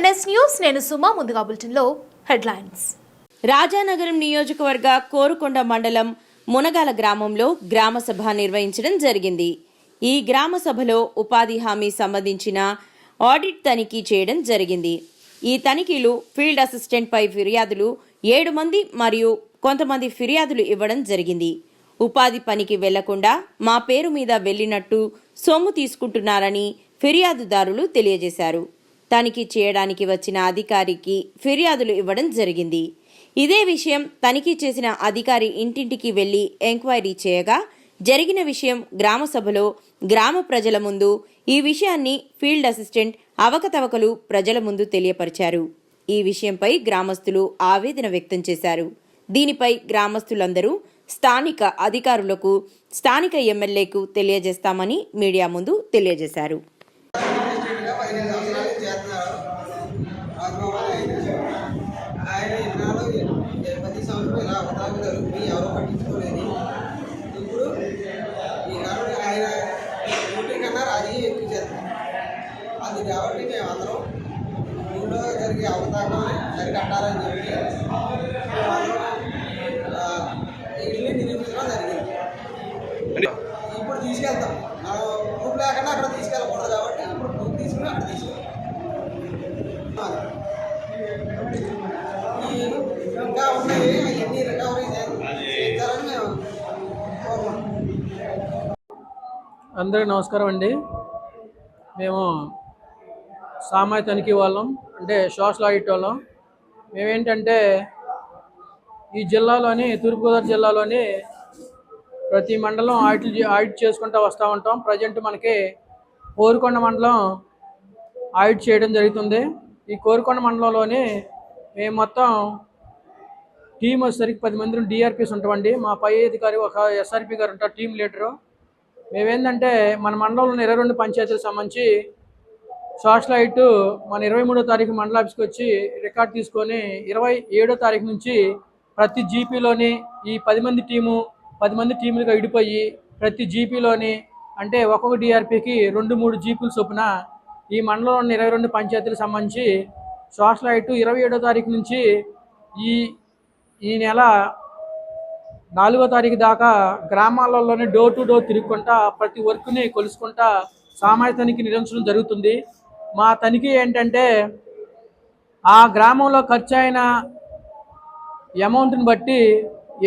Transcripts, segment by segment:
MS news నేను సుమా ముందుగా బులెటిన్లో హెడ్లైన్స్. రాజానగరం నియోజకవర్గ కోరుకొండ మండలం మునగాల గ్రామంలో గ్రామ సభ నిర్వహించడం జరిగింది. ఈ గ్రామ సభలో ఉపాధి హామీ సంబంధించిన ఆడిట్ తనిఖీ చేయడం జరిగింది. ఈ తనిఖీలు ఫీల్డ్ అసిస్టెంట్ పై ఫిర్యాదులు ఏడు మంది మరియు కొంతమంది ఫిర్యాదులు ఇవ్వడం జరిగింది. ఉపాధి పనికి వెళ్ళకుండా మా పేరు మీద వెళ్ళినట్టు సొమ్ము తీసుకుంటున్నారని ఫిర్యాదుదారులు తెలియజేశారు. తనిఖీ చేయడానికి వచ్చిన అధికారికి ఫిర్యాదులు ఇవ్వడం జరిగింది. ఇదే విషయం తనిఖీ చేసిన అధికారి ఇంటింటికి వెళ్ళి ఎంక్వైరీ చేయగా జరిగిన విషయం గ్రామ సభలో గ్రామ ప్రజల ముందు ఈ విషయాన్ని ఫీల్డ్ అసిస్టెంట్ అవకతవకలు ప్రజల ముందు తెలియపరిచారు. ఈ విషయంపై గ్రామస్తులు ఆవేదన వ్యక్తం చేశారు. దీనిపై గ్రామస్తులందరూ స్థానిక అధికారులకు స్థానిక ఎమ్మెల్యేకు తెలియజేస్తామని మీడియా ముందు తెలియజేశారు. ఆయన ఎన్నాళ్ళు ఇన్నాళ్ళు ప్రతి సంవత్సరం ఇలా అవతారం జరుగుతుంది ఎవరో పట్టించుకోలేదు. ఇప్పుడు ఈనాడు ఆయన డ్యూటీ కన్నా రాజకీయం ఎక్కువ చేస్తారు. అది కాబట్టి మేము అందరం ఊళ్ళో జరిగే అవతారం సరికట్టాలని చెప్పి మేమందరం, ఇల్లు అందరికీ నమస్కారం అండి. మేము సామాజిక తనిఖీ వాళ్ళం అంటే సోషల్ ఆడిట్ వాళ్ళం. మేమేంటంటే ఈ జిల్లాలోని తూర్పుగోదావరి జిల్లాలోని ప్రతి మండలం ఆడిట్ ఆడిట్ చేసుకుంటూ వస్తూ ఉంటాం. ప్రజెంట్ మనకి కోరుకొండ మండలం ఆడిట్ చేయడం జరుగుతుంది. ఈ కోరుకొండ మండలంలోని మేము మొత్తం టీం వచ్చేసరికి పది మంది డిఆర్పీస్ ఉంటామండి. మా పై అధికారి ఒక ఎస్ఆర్పి గారు ఉంటారు టీం లీడరు. మేమేందంటే మన మండలంలో ఇరవై రెండు పంచాయతీలకు సంబంధించి సోషల్ మన ఇరవై మూడో తారీఖు మండల ఆఫీస్కి వచ్చి రికార్డ్ తీసుకొని ఇరవై ఏడో తారీఖు నుంచి ప్రతి జీపీలోని ఈ పది మంది టీము పది మంది టీములుగా విడిపోయి ప్రతి జీపీలోని అంటే ఒక్కొక్క డిఆర్పికి రెండు మూడు జీపులు చొప్పున ఈ మండలంలోని ఇరవై రెండు పంచాయతీలకు సంబంధించి సోషల్ ఇరవై ఏడో తారీఖు నుంచి ఈ ఈ నెల నాలుగో తారీఖు దాకా గ్రామాలలోనే డోర్ టు డోర్ తిరుగుకుంటా ప్రతి వర్క్ని కొలుసుకుంటా సామాజిక తనిఖీ నిర్వహించడం జరుగుతుంది. మా తనిఖీ ఏంటంటే ఆ గ్రామంలో ఖర్చు అయిన అమౌంట్ని బట్టి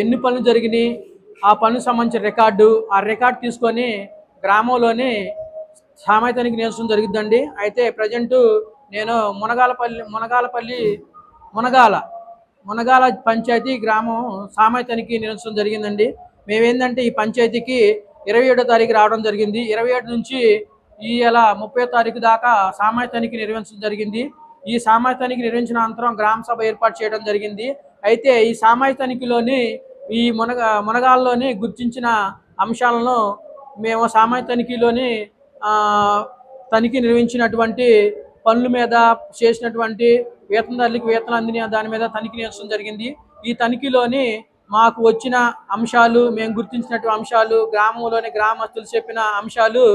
ఎన్ని పనులు జరిగినాయి ఆ పనులకు సంబంధించిన రికార్డు ఆ రికార్డు తీసుకొని గ్రామంలోని సామాజిక తనిఖీ నిర్వహించడం జరుగుతుందండి. అయితే ప్రజెంటు నేను మునగాలపల్లి మునగాలపల్లి మునగాల మునగాల పంచాయతీ గ్రామం సామాజిక తనిఖీ నిర్వహించడం జరిగిందండి. మేమేందంటే ఈ పంచాయతీకి ఇరవై ఏడో తారీఖు రావడం జరిగింది. ఇరవై ఏడు నుంచి ఈ నెల ముప్పై తారీఖు దాకా సామాజిక తనిఖీ నిర్వహించడం జరిగింది. ఈ సామాజిక తనిఖీ నిర్వహించిన అనంతరం గ్రామ సభ ఏర్పాటు చేయడం జరిగింది. అయితే ఈ సామాజిక తనిఖీలోని ఈ మునగ మునగాల్లోని గుర్తించిన అంశాలను మేము సామాజిక తనిఖీలోని తనిఖీ నిర్వహించినటువంటి పనుల మీద చేసినటువంటి వేతనదారులకు వేతనం అందిన దాని మీద తనిఖీ నిర్వహించడం జరిగింది. ఈ తనిఖీలోని మాకు వచ్చిన అంశాలు మేము గుర్తించినటువంటి అంశాలు గ్రామంలోని గ్రామస్తులు చెప్పిన అంశాలు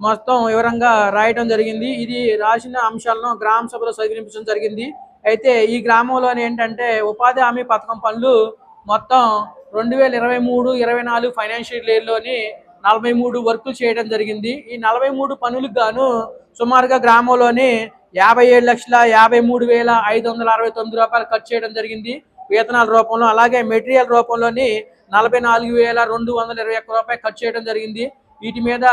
మొత్తం వివరంగా రాయడం జరిగింది. ఇది రాసిన అంశాలను గ్రామ సభలో స్వీకరించడం జరిగింది. అయితే ఈ గ్రామంలోని ఏంటంటే ఉపాధి హామీ పథకం పనులు మొత్తం రెండు వేల ఇరవై మూడు ఇరవై నాలుగు ఫైనాన్షియల్ ఇయర్లోని నలభై మూడు వర్కులు చేయడం జరిగింది. ఈ నలభై మూడు పనులకు గాను సుమారుగా గ్రామంలోని యాభై ఏడు లక్షల యాభై మూడు వేల ఐదు వందల అరవై తొమ్మిది రూపాయలు ఖర్చు చేయడం జరిగింది. వేతనాల రూపంలో అలాగే మెటీరియల్ రూపంలోని నలభై నాలుగు వేల రెండు వందల ఇరవై ఒక్క రూపాయలు ఖర్చు చేయడం జరిగింది. వీటి మీద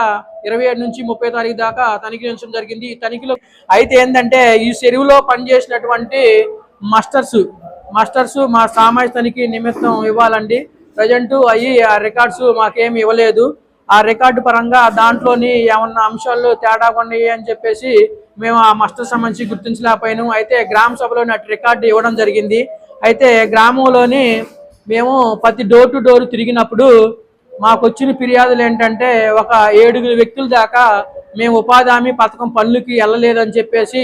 ఇరవై ఏడు నుంచి ముప్పై తారీఖు దాకా తనిఖీ ఉంచడం జరిగింది. ఈ తనిఖీలో అయితే ఏంటంటే ఈ చెరువులో పనిచేసినటువంటి మాస్టర్స్ మాస్టర్స్ మా సామాజిక తనిఖీ నిమిత్తం ఇవ్వాలండి. ప్రజెంట్ అవి ఆ రికార్డ్స్ మాకేమి ఇవ్వలేదు. ఆ రికార్డు పరంగా దాంట్లోని ఏమన్నా అంశాలు తేడా ఉన్నాయి అని చెప్పేసి మేము ఆ మస్టర్ సంబంధించి గుర్తించలేకపోయాము అయితే గ్రామ సభలోని అటు రికార్డు ఇవ్వడం జరిగింది. అయితే గ్రామంలోని మేము ప్రతి డోర్ టు డోర్ తిరిగినప్పుడు మాకు వచ్చిన ఫిర్యాదులు ఏంటంటే ఒక ఏడుగురు వ్యక్తుల దాకా మేము ఉపాధి హామీ పథకం పనులకి వెళ్ళలేదని చెప్పేసి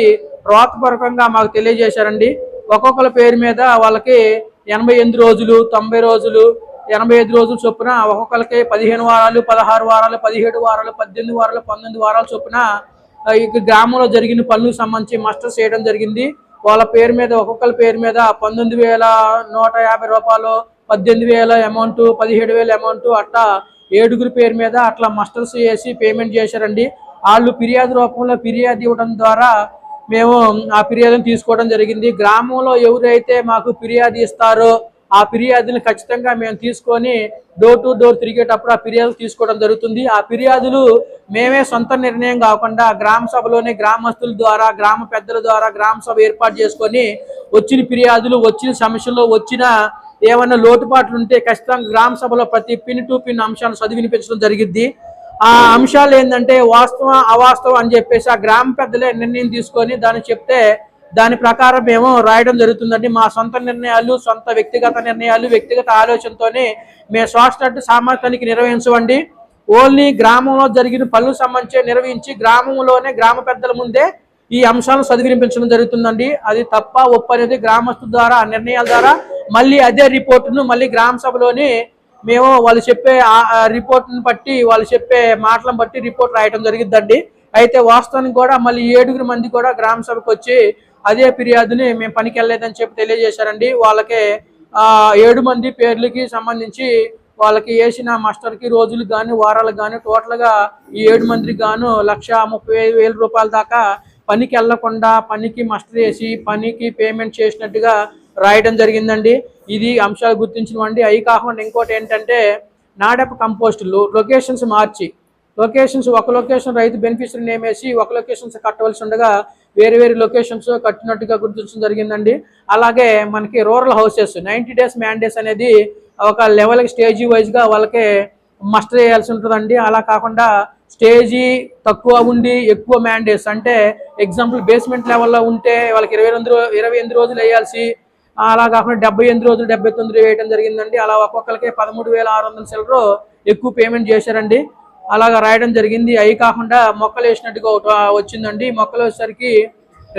రోతపూర్వకంగా మాకు తెలియజేశారండి. ఒక్కొక్కరి పేరు మీద వాళ్ళకి ఎనభై ఎనిమిది రోజులు తొంభై రోజులు ఎనభై ఐదు రోజులు చొప్పున ఒక్కొక్కరికి పదిహేను వారాలు పదహారు వారాలు పదిహేడు వారాలు పద్దెనిమిది వారాలు పంతొమ్మిది వారాలు చొప్పున ఈ గ్రామంలో జరిగిన పనులకు సంబంధించి మస్టర్స్ చేయడం జరిగింది. వాళ్ళ పేరు మీద ఒక్కొక్కరి పేరు మీద పంతొమ్మిది వేల నూట యాభై రూపాయలు పద్దెనిమిది వేల అమౌంట్ పదిహేడు వేల అమౌంట్ అట్లా ఏడుగురి పేరు మీద అట్లా మస్టర్స్ చేసి పేమెంట్ చేశారండి. వాళ్ళు ఫిర్యాదు రూపంలో ఫిర్యాదు ఇవ్వడం ద్వారా మేము ఆ ఫిర్యాదును తీసుకోవడం జరిగింది. గ్రామంలో ఎవరైతే మాకు ఫిర్యాదు ఇస్తారో ఆ ఫిర్యాదుని ఖచ్చితంగా మేము తీసుకొని డోర్ టు డోర్ తిరిగేటప్పుడు ఆ ఫిర్యాదులు తీసుకోవడం జరుగుతుంది. ఆ ఫిర్యాదులు మేమే సొంత నిర్ణయం కాకుండా గ్రామ సభలోనే గ్రామస్తుల ద్వారా గ్రామ పెద్దల ద్వారా గ్రామ సభ ఏర్పాటు చేసుకొని వచ్చిన ఫిర్యాదులు వచ్చిన సమస్యలు వచ్చిన ఏమన్నా లోటుపాట్లు ఉంటే ఖచ్చితంగా గ్రామ సభలో ప్రతి పిన్ టు పిన్ అంశాలను చదివి వినిపించడం ఆ అంశాలు ఏంటంటే వాస్తవం అవాస్తవం అని చెప్పేసి ఆ గ్రామ పెద్దలే నిర్ణయం తీసుకొని దాన్ని చెప్తే దాని ప్రకారం మేము రాయడం జరుగుతుందండి. మా సొంత నిర్ణయాలు సొంత వ్యక్తిగత నిర్ణయాలు వ్యక్తిగత ఆలోచనతోనే మేము స్వాస్థ్య సామర్థ్యానికి నిర్వహించవండి. ఓన్లీ గ్రామంలో జరిగిన పనులకు సంబంధించి నిర్వహించి గ్రామంలోనే గ్రామ పెద్దల ముందే ఈ అంశాలను చదివినిపించడం జరుగుతుందండి. అది తప్ప ఒప్పు అనేది గ్రామస్తుల ద్వారా నిర్ణయాల ద్వారా మళ్ళీ అదే రిపోర్టును మళ్ళీ గ్రామ సభలోని మేము వాళ్ళు చెప్పే రిపోర్ట్ని బట్టి వాళ్ళు చెప్పే మాటలను బట్టి రిపోర్ట్ రాయడం జరిగిద్దండి. అయితే వాస్తవానికి కూడా మళ్ళీ ఏడుగురు మంది కూడా గ్రామ సభకు వచ్చి అదే ఫిర్యాదుని మేము పనికి వెళ్ళలేదని చెప్పి తెలియజేశారండి. వాళ్ళకి ఆ ఏడు మంది పేర్లకి సంబంధించి వాళ్ళకి వేసిన మాస్టర్కి రోజులకు కానీ వారాలకు కానీ టోటల్గా ఈ ఏడు మందికి గాను లక్ష ముప్పై ఐదు వేల రూపాయల దాకా పనికి వెళ్ళకుండా పనికి మాస్టర్ వేసి పనికి పేమెంట్ చేసినట్టుగా రాయడం జరిగిందండి. ఇది అంశాలు గుర్తించినవండి. అవి కాకుండా ఇంకోటి ఏంటంటే నాడప్ కంపోస్టులు లొకేషన్స్ మార్చి లొకేషన్స్ ఒక లొకేషన్ రైతు బెనిఫిషరీ నేమ్ వేసి ఒక లొకేషన్స్ కట్టవలసి ఉండగా వేరే వేరే లొకేషన్స్ కట్టినట్టుగా గుర్తించడం జరిగిందండి. అలాగే మనకి rural houses ninety days mandays అనేది ఒక లెవెల్కి స్టేజీ వైజ్గా వాళ్ళకి మస్టర్ చేయాల్సి ఉంటుందండి. అలా కాకుండా స్టేజీ తక్కువ ఉండి ఎక్కువ మ్యాండేస్ అంటే ఎగ్జాంపుల్ బేస్మెంట్ లెవెల్లో ఉంటే వాళ్ళకి ఇరవై రెండు ఇరవై ఎనిమిది రోజులు వేయాల్సి అలా కాకుండా డెబ్బై ఎనిమిది రోజులు డెబ్బై తొమ్మిది వేయడం జరిగిందండి. అలా ఒక్కొక్కరికి పదమూడు వేల ఆరు వందల సిల్లరు ఎక్కువ పేమెంట్ చేశారండి. అలాగా రాయడం జరిగింది. అవి కాకుండా మొక్కలు వేసినట్టుగా వచ్చిందండి. మొక్కలు వచ్చేసరికి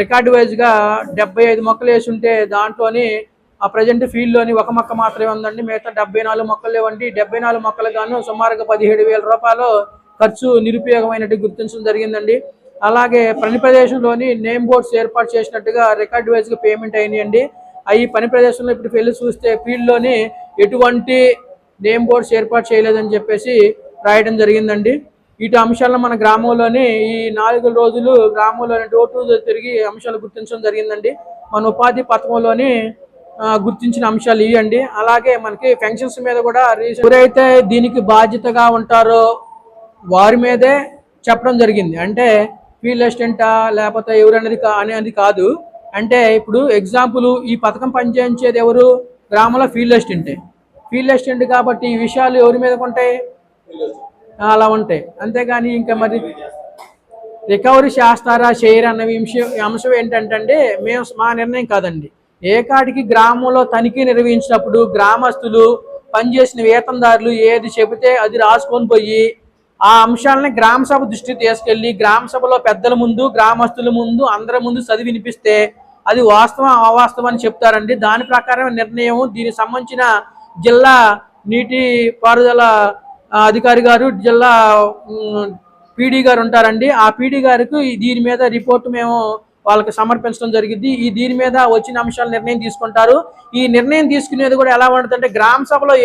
రికార్డు వైజ్గా డెబ్బై ఐదు మొక్కలు వేసి ఉంటే దాంట్లోని ఆ ప్రజెంట్ ఫీల్డ్లోని ఒక మొక్క మాత్రమే ఉందండి. మిగతా డెబ్బై నాలుగు మొక్కలు లేవండి. డెబ్బై నాలుగు మొక్కలు గాను సుమారుగా పదిహేడు వేల రూపాయలు ఖర్చు నిరుపయోగమైనట్టు గుర్తించడం జరిగిందండి. అలాగే పని ప్రదేశంలోని నేమ్ బోర్డ్స్ ఏర్పాటు చేసినట్టుగా రికార్డు వైజ్గా పేమెంట్ అయినాయండి. అవి పని ప్రదేశంలో ఇప్పుడు వెళ్ళి చూస్తే ఫీల్డ్లోని ఎటువంటి నేమ్ బోర్డ్స్ ఏర్పాటు చేయలేదని చెప్పేసి రాయడం జరిగిందండి. ఇటు అంశాలను మన గ్రామంలోని ఈ నాలుగు రోజులు గ్రామంలోని డోర్ టు డోర్ తిరిగి అంశాలు గుర్తించడం జరిగిందండి. మన ఉపాధి పథకంలోని గుర్తించిన అంశాలు ఇవ్వండి అలాగే మనకి పెన్షన్స్ మీద కూడా ఎవరైతే దీనికి బాధ్యతగా ఉంటారో వారి మీదే చెప్పడం జరిగింది. అంటే ఫీల్డ్ అసిస్టెంటా లేకపోతే ఎవరనేది కా- అనేది కాదు. అంటే ఇప్పుడు ఎగ్జాంపుల్ ఈ పథకం పనిచేయించేది ఎవరు? గ్రామంలో ఫీల్డ్ అసిస్టెంటే. ఫీల్డ్ అసిస్టెంట్ కాబట్టి ఈ విషయాలు ఎవరి మీద ఉంటాయి అలా ఉంటాయి. అంతేగాని ఇంకా మరి రికవరీ చేస్తారా చేయరా అన్న విషయం అంశం ఏంటంటే మేము మా నిర్ణయం కాదండి. ఏ గ్రామంలో తనిఖీ నిర్వహించినప్పుడు గ్రామస్తులు పనిచేసిన వేతనదారులు ఏది చెబితే అది రాసుకొని పోయి ఆ అంశాలని గ్రామ సభ దృష్టికి తీసుకెళ్ళి గ్రామ సభలో పెద్దల ముందు గ్రామస్తుల ముందు అందరి ముందు చదివి వినిపిస్తే అది వాస్తవం అవాస్తవం అని చెప్తారండి. దాని ప్రకారం నిర్ణయం దీనికి సంబంధించిన జిల్లా నీటి పారుదల అధికారి గారు జిల్లా పీడీ గారు ఉంటారండి. ఆ పీడీ గారికి దీని మీద రిపోర్ట్ మేము వాళ్ళకి సమర్పించడం జరిగింది. ఈ దీని మీద వచ్చిన అంశాలు నిర్ణయం తీసుకుంటారు. ఈ నిర్ణయం తీసుకునేది కూడా ఎలా ఉంటుందంటే గ్రామ సభలో